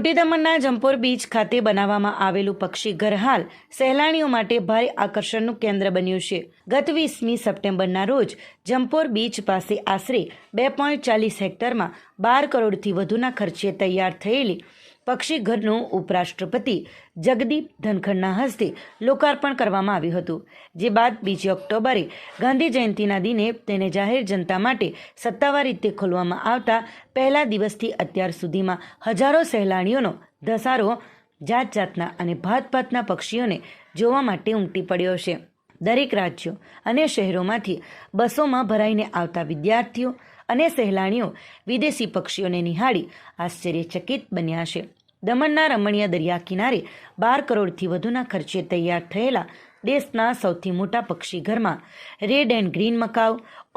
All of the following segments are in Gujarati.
મોટી દમણના જંપોર બીચ ખાતે બનાવવામાં આવેલું પક્ષી ઘર હાલ સહેલાણીઓ માટે ભારે આકર્ષણનું કેન્દ્ર બન્યું છે. ગત વીસમી સપ્ટેમ્બરના રોજ જંપોર બીચ પાસે આશરે બે પોઈન્ટ ચાલીસ હેક્ટરમાં બાર કરોડથી વધુના ખર્ચે તૈયાર થયેલી પક્ષી ઘરનું ઉપરાષ્ટ્રપતિ જગદીપ ધનખડના હસ્તે લોકાર્પણ કરવામાં આવ્યું હતું, જે બાદ બીજી ઓક્ટોબરે ગાંધી જયંતિના દિને તેને જાહેર જનતા માટે સત્તાવાર રીતે ખોલવામાં આવતા પહેલા દિવસથી અત્યાર સુધીમાં હજારો સહેલાણીઓનો ધસારો જાત જાતના અને ભાત ભાતના પક્ષીઓને જોવા માટે ઉમટી પડ્યો છે. દરેક રાજ્યો અને શહેરોમાંથી બસોમાં ભરાઈને આવતા વિદ્યાર્થીઓ અને સહેલાણીઓ વિદેશી પક્ષીઓને નિહાળી આશ્ચર્યચકિત બન્યા છે. દમણના રમણીય દરિયા કિનારે બાર કરોડથી વધુના ખર્ચે તૈયાર થયેલા દેશના સૌથી મોટા પક્ષી ઘરમાં red and green macaw,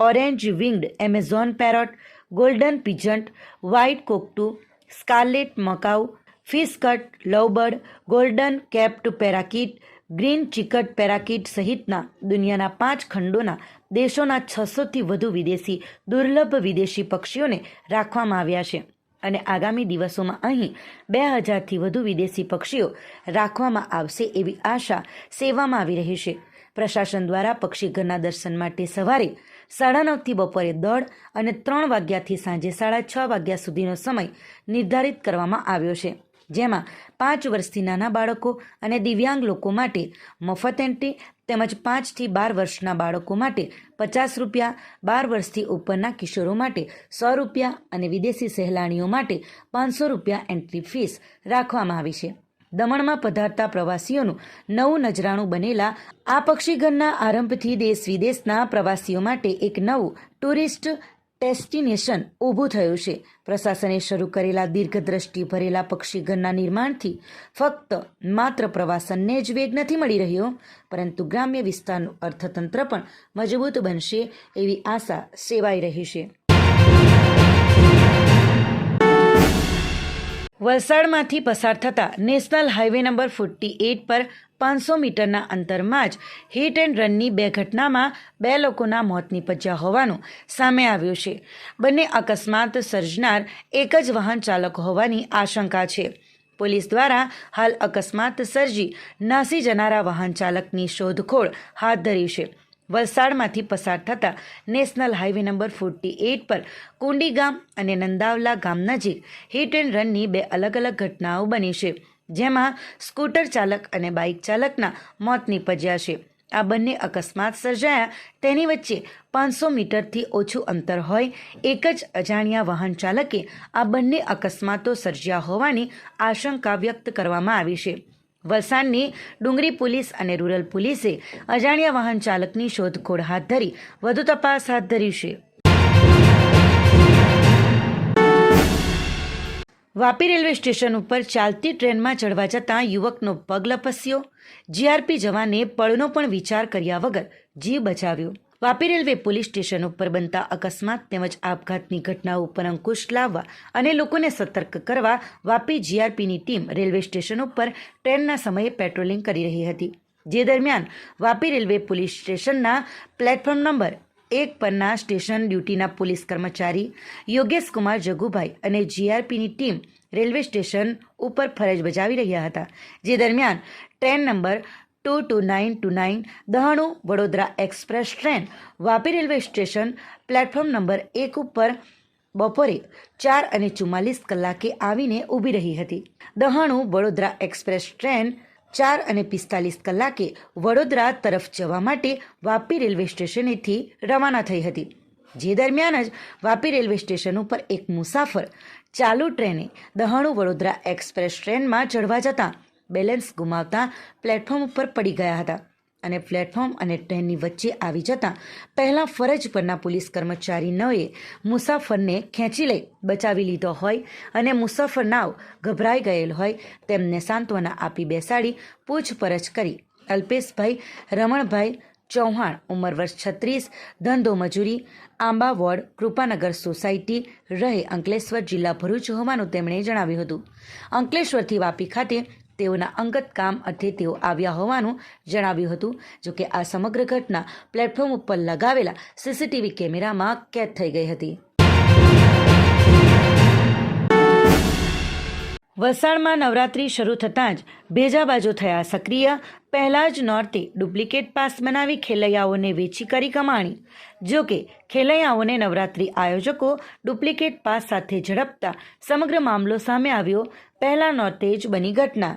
orange winged Amazon parrot, golden pheasant, white cockatoo, scarlet macaw ફિશકટ lovebird, golden capped parakeet, green cheeked parakeet સહિતના દુનિયાના પાંચ ખંડોના દેશોના છસોથી વધુ વિદેશી, દુર્લભ વિદેશી પક્ષીઓને રાખવામાં આવ્યા છે. અને આગામી દિવસોમાં અહીં બે હજારથી વધુ વિદેશી પક્ષીઓ રાખવામાં આવશે એવી આશા સેવામાં આવી રહી છે. પ્રશાસન દ્વારા પક્ષી ઘરના દર્શન માટે સવારે સાડા નવથી બપોરે દોઢ અને ત્રણ વાગ્યાથી સાંજે સાડા છ વાગ્યા સુધીનો સમય નિર્ધારિત કરવામાં આવ્યો છે. જેમાં પાંચ વર્ષથી નાના બાળકો અને દિવ્યાંગ લોકો માટે મફત એન્ટ્રી તેમજ પાંચથી બાર વર્ષના બાળકો માટે પચાસ રૂપિયા, બાર વર્ષથી ઉપરના કિશોરો માટે સો રૂપિયા અને વિદેશી સહેલાણીઓ માટે પાંચસો રૂપિયા એન્ટ્રી ફીસ રાખવામાં આવી છે. દમણમાં પધારતા પ્રવાસીઓનું નવું નજરાણું બનેલા આ પક્ષીઘરના આરંભથી દેશ વિદેશના પ્રવાસીઓ માટે એક નવું ટુરિસ્ટ ડેસ્ટિનેશન ઊભું થયું છે. પ્રશાસને શરૂ કરેલા દીર્ઘદ્રષ્ટિ ભરેલા પક્ષીઘરના નિર્માણથી ફક્ત માત્ર પ્રવાસનને જ વેગ નથી મળી રહ્યો, પરંતુ ગ્રામ્ય વિસ્તારનું અર્થતંત્ર પણ મજબૂત બનશે એવી આશા સેવાઈ રહી છે. વલસાડમાંથી પસાર થતા national highway number forty eight પર પાંચસો મીટરના અંતરમાં જ હિટ એન્ડ રનની બે ઘટનામાં બે લોકોના મોત નીપજ્યા હોવાનું સામે આવ્યું છે. બંને અકસ્માત સર્જનાર એક જ વાહન ચાલક હોવાની આશંકા છે. પોલીસ દ્વારા હાલ અકસ્માત સર્જી નાસી જનારા વાહન ચાલકની શોધખોળ હાથ ધરી છે. વલસાડમાંથી પસાર થતા national highway number forty eight પર કુંડી ગામ અને નંદાવલા ગામ નજીક હિટ એન્ડ રનની બે અલગ અલગ ઘટનાઓ બની છે. જેમાં સ્કૂટર ચાલક અને બાઇક ચાલકના મોત નીપજ્યા છે. આ બંને અકસ્માત સર્જાયા. તેની વચ્ચે પાંચસો મીટરથી ઓછું અંતર હોય એક જ અજાણ્યા વાહન ચાલકે આ બંને અકસ્માતો સર્જ્યા હોવાની આશંકા વ્યક્ત કરવામાં આવી છે. વલસાડની ડુંગરી પોલીસ અને રૂરલ પોલીસે અજાણ્યા વાહન ચાલકની શોધખોળ હાથ ધરી વધુ તપાસ હાથ ધરી છે. વાપી રેલવે સ્ટેશન ઉપર ચાલતી ટ્રેનમાં ચડવા જતાં યુવકનો પગ લપસ્યો. જીઆરપી જવાને પળનો પણ વિચાર કર્યા વગર જીવ બચાવ્યો. વાપી રેલવે પોલીસ સ્ટેશન ઉપર બનતા અકસ્માત તેમજ આપઘાતની ઘટનાઓ ઉપર અંકુશ લાવવા અને લોકોને સતર્ક કરવા વાપી જીઆરપીની ટીમ રેલવે સ્ટેશન ઉપર ટ્રેનના સમયે પેટ્રોલિંગ કરી રહી હતી. જે દરમિયાન વાપી રેલવે પોલીસ સ્ટેશનના પ્લેટફોર્મ નંબર એક પરના સ્ટેશન ડ્યુટીના પોલીસ કર્મચારી યોગેશ કુમાર જગુભાઈ અને જીઆરપીની ટીમ રેલવે સ્ટેશન ઉપર ફરજ બજાવી રહ્યા હતા, જે દરમિયાન train number two two nine two nine Dahanu Vadodara express train Vapi railway station platform number એક ઉપર બપોરે ચાર અને ચુમ્માલીસ કલાકે આવીને ઊભી રહી હતી. દહાણુ વડોદરા એક્સપ્રેસ ટ્રેન ચાર અને પિસ્તાલીસ કલાકે વડોદરા તરફ જવા માટે વાપી રેલવે સ્ટેશનેથી રવાના થઈ હતી. જે દરમિયાન જ વાપી રેલવે સ્ટેશન ઉપર એક મુસાફર ચાલુ ટ્રેને દહાણુ વડોદરા એક્સપ્રેસ ટ્રેનમાં ચડવા જતાં બેલેન્સ ગુમાવતા પ્લેટફોર્મ ઉપર પડી ગયા હતા. અને પ્લેટફોર્મ અને ટ્રેનની વચ્ચે આવી જતાં પહેલાં ફરજ પરના પોલીસ કર્મચારી નવે મુસાફરને ખેંચી લઈ બચાવી લીધો હોય અને મુસાફર નાવ ગભરાઈ ગયેલ હોય તેમને સાંત્વના આપી બેસાડી પૂછપરછ કરી. અલ્પેશભાઈ રમણભાઈ ચૌહાણ ઉંમર વર્ષ છત્રીસ, ધંધો મજૂરી, આંબા વોર્ડ, કૃપાનગર સોસાયટી રહે અંકલેશ્વર જિલ્લા ભરૂચ હોવાનું તેમણે જણાવ્યું હતું. અંકલેશ્વરથી વાપી ખાતે તેઓના અંગત કામ અર્થે તેઓ આવ્યા હોવાનું જણાવ્યું હતું. જોકે આ સમગ્ર ઘટના પ્લેટફોર્મ ઉપર લગાવેલા સીસીટીવી કેમેરામાં કેદ થઈ ગઈ હતી. વલસાડમાં નવરાત્રી શરૂ થતાં જ ભેજાબાજો થયા. સક્રિય, પહેલાં જ નોર્તે ડુપ્લિકેટ પાસ બનાવી ખેલૈયાઓને વેચી કરી કમાણી. જો કે ખેલૈયાઓને નવરાત્રી આયોજકો ડુપ્લિકેટ પાસ સાથે ઝડપતા સમગ્ર મામલો સામે આવ્યો. પહેલાં નોર્તે જ બની ઘટના.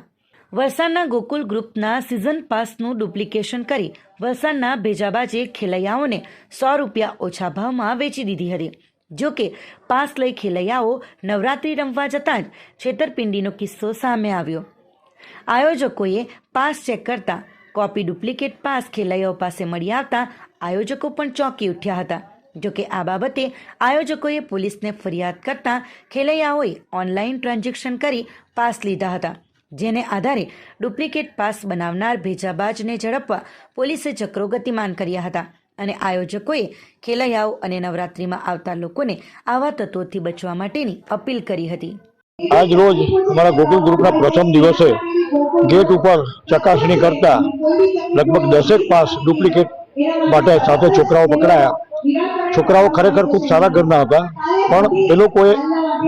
વલસાડના ગોકુલ ગ્રુપના સિઝન પાસનું ડુપ્લિકેશન કરી વલસાડના ભેજાબાજે ખેલૈયાઓને સો રૂપિયા ઓછા ભાવમાં વેચી દીધી હતી. જો કે પાસ લઈ ખેલૈયાઓ નવરાત્રિ રમવા જતાં જ છેતરપિંડીનો કિસ્સો સામે આવ્યો. આયોજકોએ પાસ ચેક કરતા કોપી ડુપ્લિકેટ પાસ ખેલૈયાઓ પાસે મળી આવતા આયોજકો પણ ચોંકી ઉઠ્યા હતા. જોકે આ બાબતે આયોજકોએ પોલીસને ફરિયાદ કરતા ખેલૈયાઓએ ઓનલાઈન ટ્રાન્ઝેક્શન કરી પાસ લીધા હતા, જેને આધારે ડુપ્લિકેટ પાસ બનાવનાર ભેજાબાજને ઝડપવા પોલીસે ચક્રો ગતિમાન કર્યા હતા. અને આયોજકોએ ખેલૈયાઓ અને નવરાત્રિમાં આવતા લોકોને આવા તત્વોથી બચવા માટેની અપીલ કરી હતી. આજ રોજ અમારા ગોકુલ ગ્રુપના પ્રથમ દિવસે ગેટ ઉપર ચકાસણી કરતા લગભગ દસેક પાસ ડુપ્લિકેટ માટે સાથે છોકરાઓ પકડાયા. છોકરાઓ ખરેખર ખૂબ સારા ઘરના હતા, પણ એ લોકોએ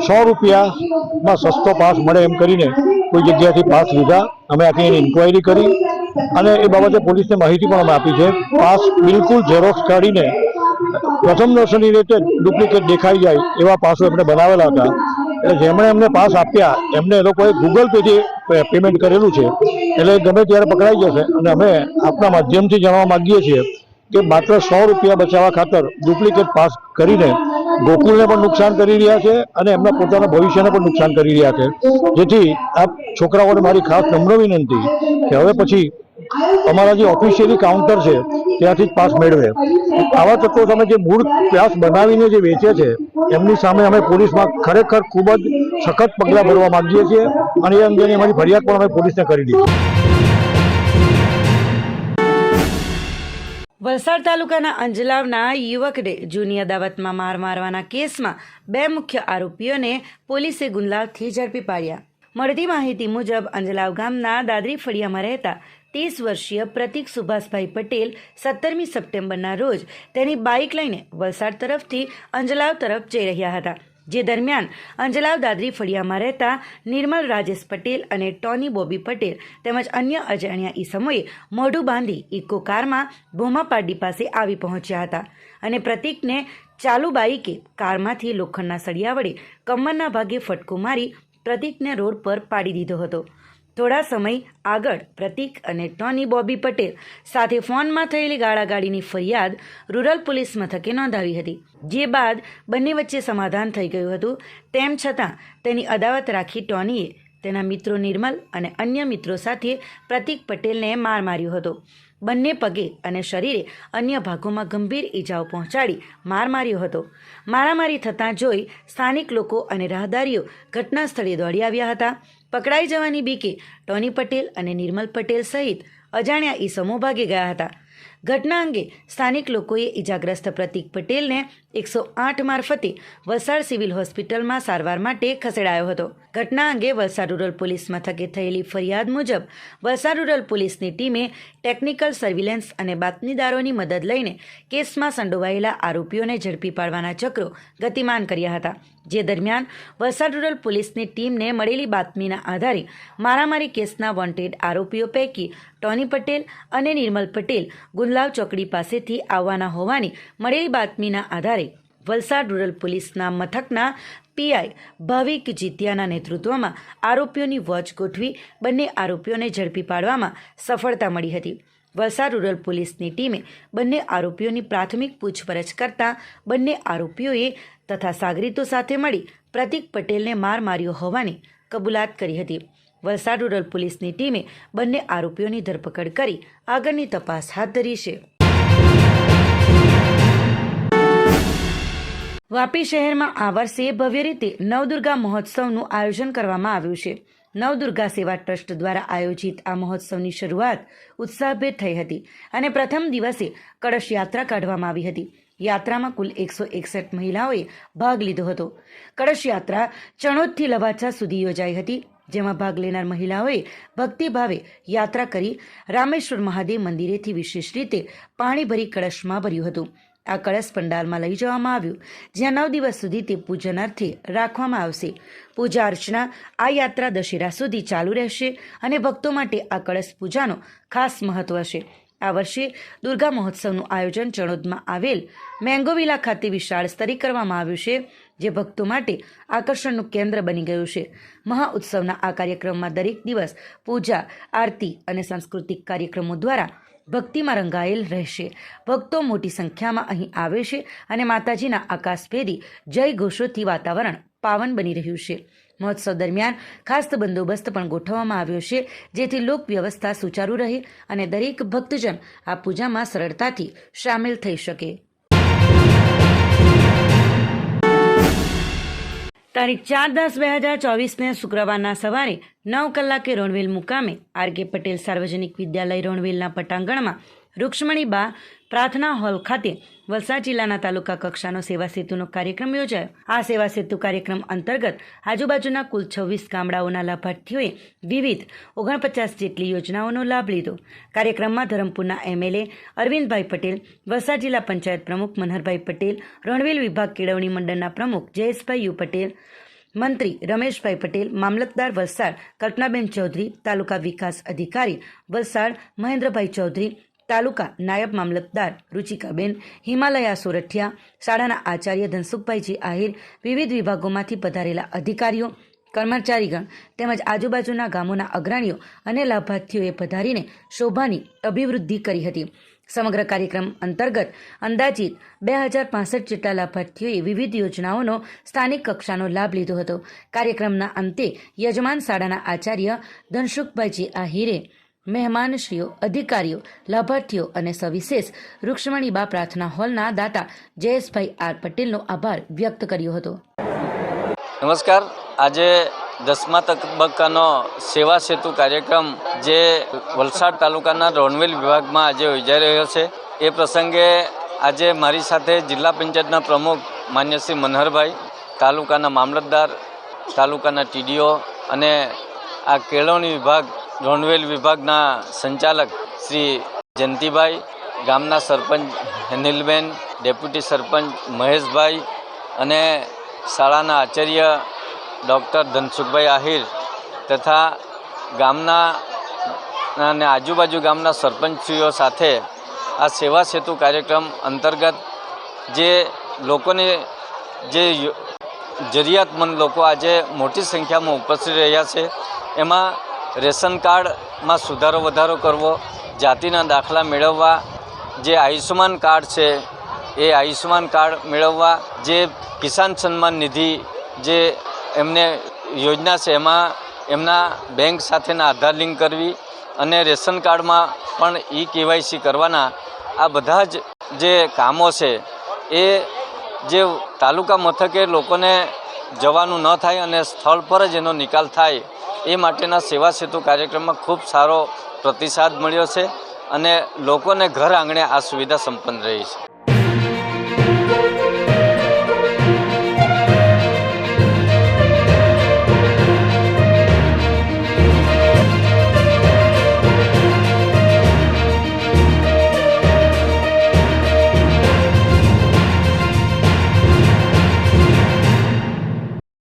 સો રૂપિયામાં સસ્તો પાસ મળે એમ કરીને કોઈ જગ્યાથી પાસ લીધા. અમે આથી એની ઇન્કવાયરી કરી. અને એ બાબતે પોલીસને માહિતી પણ અમે આપી છે. પાસ બિલકુલ ઝેરોક્ષ કાઢીને પ્રથમ દર્શનની રીતે ડુપ્લિકેટ દેખાઈ જાય એવા પાસો એમણે બનાવેલા હતા. એટલે જેમણે એમને પાસ આપ્યા, એમને એ લોકોએ ગૂગલ પેથી પેમેન્ટ કરેલું છે. એટલે ગમે ત્યારે પકડાઈ જશે અને અમે આપના માધ્યમથી જાણવા માગીએ છીએ કે માત્ર સો રૂપિયા બચાવવા ખાતર ડુપ્લિકેટ પાસ કરીને ગોકુલને પણ નુકસાન કરી રહ્યા છે અને એમના પોતાના ભવિષ્યને પણ નુકસાન કરી રહ્યા છે. જેથી આ છોકરાઓને મારી ખાસ નમ્ર વિનંતી કે હવે પછી અમારા જે ઓફિશિયલી કાઉન્ટર છે, ત્યાંથી જ પાસ મેળવે. આવા તત્વો સામે જે મૂળ પાસ બનાવીને જે વેચે છે, એમની સામે અમે પોલીસમાં ખરેખર ખૂબ જ સખત પગલાં ભરવા માંગીએ છીએ અને એ અંગેની અમારી ફરિયાદ પણ અમે પોલીસને કરી દીધી વલસાડ તાલુકાના અંજલાવના યુવકને જૂની અદાવતમાં માર મારવાના કેસમાં બે મુખ્ય આરોપીઓને પોલીસે ગુંદલાવથી ઝડપી પાડ્યા. મળતી માહિતી મુજબ અંજલાવ ગામના દાદરી ફળિયામાં રહેતા ત્રીસ વર્ષીય પ્રતિક સુભાષભાઈ પટેલ સત્તરમી સપ્ટેમ્બરના રોજ તેની બાઇક લઈને વલસાડ તરફથી અંજલાવ તરફ જઈ રહ્યા હતા, જે દરમિયાન અંજલાવ દાદરી ફળિયામાં રહેતા નિર્મલ રાજેશ પટેલ અને ટોની બોબી પટેલ તેમજ અન્ય અજાણ્યા ઈસમોએ મોઢું બાંધી ઇકો કારમાં ભૂમાપાડી પાસે આવી પહોંચ્યા હતા અને પ્રતિકને ચાલુ બાઈકે કારમાંથી લોખંડના સળિયા વડે કમરના ભાગે ફટકો મારી પ્રતિકને રોડ પર પાડી દીધો હતો. થોડા સમય આગળ પ્રતિક અને ટોની બોબી પટેલ સાથે ફોનમાં થયેલી ગાળાગાડીની ફરિયાદ રૂરલ પોલીસ મથકે નોંધાવી હતી. જે બાદ બંને વચ્ચે સમાધાન થઈ ગયું હતું. તેમ છતાં, તેની અદાવત રાખી ટોનીએ તેના મિત્રો નિર્મલ અને અન્ય મિત્રો સાથે પ્રતિક પટેલને માર માર્યો હતો. બંને પગે અને શરીરે અન્ય ભાગોમાં ગંભીર ઈજાઓ પહોંચાડી માર માર્યો હતો. મારામારી થતાં જોઈ સ્થાનિક લોકો અને રાહદારીઓ ઘટના સ્થળે દોડી આવ્યા હતા. પકડાઈ જવાની બીકે ટોની પટેલ અને નિર્મલ પટેલ સહિત અજાણ્યા ઈસમો ભાગી ગયા હતા. ઘટના અંગે સ્થાનિક લોકોએ ઇજાગ્રસ્ત પ્રતિક પટેલને એકસો આઠ મારફતે વલસાડ સિવિલ હોસ્પિટલમાં સારવાર માટે ખસેડાયો હતો. ઘટના અંગે વલસાડ રૂરલ પોલીસ મથકે થયેલી ફરિયાદ મુજબ વલસાડ રૂરલ પોલીસની ટીમે ટેકનિકલ સર્વિલન્સ અને બાતમીદારોની મદદ લઈને કેસમાં સંડોવાયેલા આરોપીઓને ઝડપી પાડવાના ચક્રો ગતિમાન કર્યા હતા. જે દરમિયાન વલસાડ રૂરલ પોલીસની ટીમને મળેલી બાતમીના આધારે મારામારી કેસના વોન્ટેડ આરોપીઓ પૈકી ટોની પટેલ અને નિર્મલ પટેલ ગુંદલાવ ચોકડી પાસેથી આવવાના હોવાની મળેલી બાતમીના આધારે વલસાડ રૂરલ પોલીસના મથકના પીઆઈ ભાવિક જીતિયાના નેતૃત્વમાં આરોપીઓની વોચ ગોઠવી બંને આરોપીઓને ઝડપી પાડવામાં સફળતા મળી હતી. વલસાડ રૂરલ પોલીસની ટીમે બંને આરોપીઓની પ્રાથમિક પૂછપરછ કરતા બંને આરોપીઓએ તથા સાગરીતો સાથે મળી પ્રતિક પટેલને માર માર્યો હોવાની કબૂલાત કરી હતી. વલસાડ રૂરલ પોલીસની ટીમે બંને આરોપીઓની ધરપકડ કરી આગળની તપાસ હાથ ધરી છે. વાપી શહેરમાં આ વર્ષે ભવ્ય રીતે નવદુર્ગા મહોત્સવનું આયોજન કરવામાં આવ્યું છે. નવદુર્ગા સેવા ટ્રસ્ટ દ્વારા આયોજિત આ મહોત્સવની શરૂઆત ઉત્સાહભેર થઈ હતી અને પ્રથમ દિવસે કળશ યાત્રા કાઢવામાં આવી હતી. યાત્રામાં કુલ એકસો એકસઠ મહિલાઓએ ભાગ લીધો હતો. કળશ યાત્રા ચણોદથી લવાચા સુધી યોજાઈ હતી, જેમાં ભાગ લેનાર મહિલાઓએ ભક્તિભાવે યાત્રા કરી રામેશ્વર મહાદેવ મંદિરેથી વિશેષ રીતે પાણી ભરી કળશમાં ભર્યું હતું. આ કળશ પંડાલમાં લઈ જવામાં આવ્યું, જ્યાં નવ દિવસ સુધી તે પૂજનાર્થે રાખવામાં આવશે. પૂજા અર્ચના આ યાત્રા દશેરા સુધી ચાલુ રહેશે અને ભક્તો માટે આ કળશ પૂજાનો ખાસ મહત્વ છે આ વર્ષે દુર્ગા મહોત્સવનું આયોજન ચણોદમાં આવેલ મેંગોવિલા ખાતે વિશાળ સ્તરે કરવામાં આવ્યું છે, જે ભક્તો માટે આકર્ષણનું કેન્દ્ર બની ગયું છે. મહા ઉત્સવના આ કાર્યક્રમમાં દરેક દિવસ પૂજા, આરતી અને સાંસ્કૃતિક કાર્યક્રમો દ્વારા ભક્તિમાં રંગાયેલ રહેશે. ભક્તો મોટી સંખ્યામાં અહીં આવે છે અને માતાજીના આકાશભેદી જય ઘોષોથી વાતાવરણ પાવન બની રહ્યું છે. મહોત્સવ દરમિયાન ખાસ બંદોબસ્ત પણ ગોઠવવામાં આવ્યો છે, જેથી લોક વ્યવસ્થા સુચારુ રહે અને દરેક ભક્તજન આ પૂજામાં સરળતાથી સામેલ થઈ શકે. તારીખ ચાર દસ બે હજાર ચોવીસને શુક્રવારના સવારે નવ કલાકે રોણવેલ મુકામે આર કે પટેલ સાર્વજનિક વિદ્યાલય રોણવેલના પટાંગણમાં રૂક્ષ્મણી બા પ્રાર્થના હોલ ખાતે વલસાડ જિલ્લાના તાલુકા કક્ષાનો સેવા સેતુનો કાર્યક્રમ યોજાયો. આ સેવા સેતુ કાર્યક્રમ અંતર્ગત આજુબાજુના કુલ છવ્વીસ ગામડાઓના લાભાર્થીઓએ વિવિધ ઓગણપચાસ જેટલી યોજનાઓનો લાભ લીધો. કાર્યક્રમમાં ધરમપુરના એમએલએ અરવિંદભાઈ પટેલ, વલસાડ જિલ્લા પંચાયત પ્રમુખ મનહરભાઈ પટેલ, રણવેલ વિભાગ કેળવણી મંડળના પ્રમુખ જયેશભાઈ યુ પટેલ, મંત્રી રમેશભાઈ પટેલ, મામલતદાર વલસાડ કલ્પનાબેન ચૌધરી, તાલુકા વિકાસ અધિકારી વલસાડ મહેન્દ્રભાઈ ચૌધરી તાલુકા નાયબ મામલતદાર રુચિકાબેન, હિમાલયા સોરઠિયા, શાળાના આચાર્ય ધનસુખભાઈજી આહિર, વિવિધ વિભાગોમાંથી પધારેલા અધિકારીઓ, કર્મચારીગણ તેમજ આજુબાજુના ગામોના અગ્રણીઓ અને લાભાર્થીઓએ પધારીને શોભાની અભિવૃદ્ધિ કરી હતી. સમગ્ર કાર્યક્રમ અંતર્ગત અંદાજિત બે હજાર પાસઠ જેટલા લાભાર્થીઓએ વિવિધ યોજનાઓનો સ્થાનિક કક્ષાનો લાભ લીધો હતો. કાર્યક્રમના અંતે યજમાન શાળાના આચાર્ય ધનસુખભાઈજી આહિરે મહેમાનશ્રીઓ, અધિકારીઓ, લાભાર્થીઓ અને સવિશેષ રૂક્ષ્મણીબા પ્રાર્થના હોલના દાતા જયેશભાઈ આર પટેલનો આભાર વ્યક્ત કર્યો હતો. નમસ્કાર. આજે દસમા તબક્કાનો સેવા સેતુ કાર્યક્રમ જે વલસાડ તાલુકાના રોનવેલ વિભાગમાં આજે યોજાઈ રહ્યો છે. એ પ્રસંગે આજે મારી સાથે જિલ્લા પંચાયતના પ્રમુખ માન્ય શ્રી મનહરભાઈ, તાલુકાના મામલતદાર, તાલુકાના ટીડીઓ અને આ કેળવણી વિભાગ રોનવેલ વિભાગના સંચાલક શ્રી જયંતિભાઈ, ગામના સરપંચ હેનિલબેન ડેપ્યુટી સરપંચ મહેશભાઈ અને શાળાના આચાર્ય ડૉક્ટર ધનસુખભાઈ આહિર તથા ગામના અને આજુબાજુ ગામના સરપંચશ્રીઓ સાથે આ સેવા સેતુ કાર્યક્રમ અંતર્ગત જે લોકોને જે જરૂરિયાતમંદ લોકો આજે મોટી સંખ્યામાં ઉપસ્થિત રહ્યા છે, એમાં રેશન કાર્ડમાં સુધારો વધારો કરવો, જાતિના દાખલા મેળવવા, જે આયુષ્યમાન કાર્ડ છે, એ આયુષ્યમાન કાર્ડ મેળવવા, જે કિસાન સન્માન નિધિ જે એમને યોજના છે, એમાં એમના બેંક સાથેના આધાર લિંક કરવી અને રેશન કાર્ડમાં પણ ઈ કેવાયસી કરવાના, આ બધા જ જે કામો છે, એ જે તાલુકા મથકે લોકોને જવાનું ન થાય અને સ્થળ પર જ એનો નિકાલ થાય એ માટેના સેવા સેતુ કાર્યક્રમમાં ખૂબ સારો પ્રતિસાદ મળ્યો છે અને લોકોને ઘર આંગણે આ સુવિધા સંપન્ન રહી છે.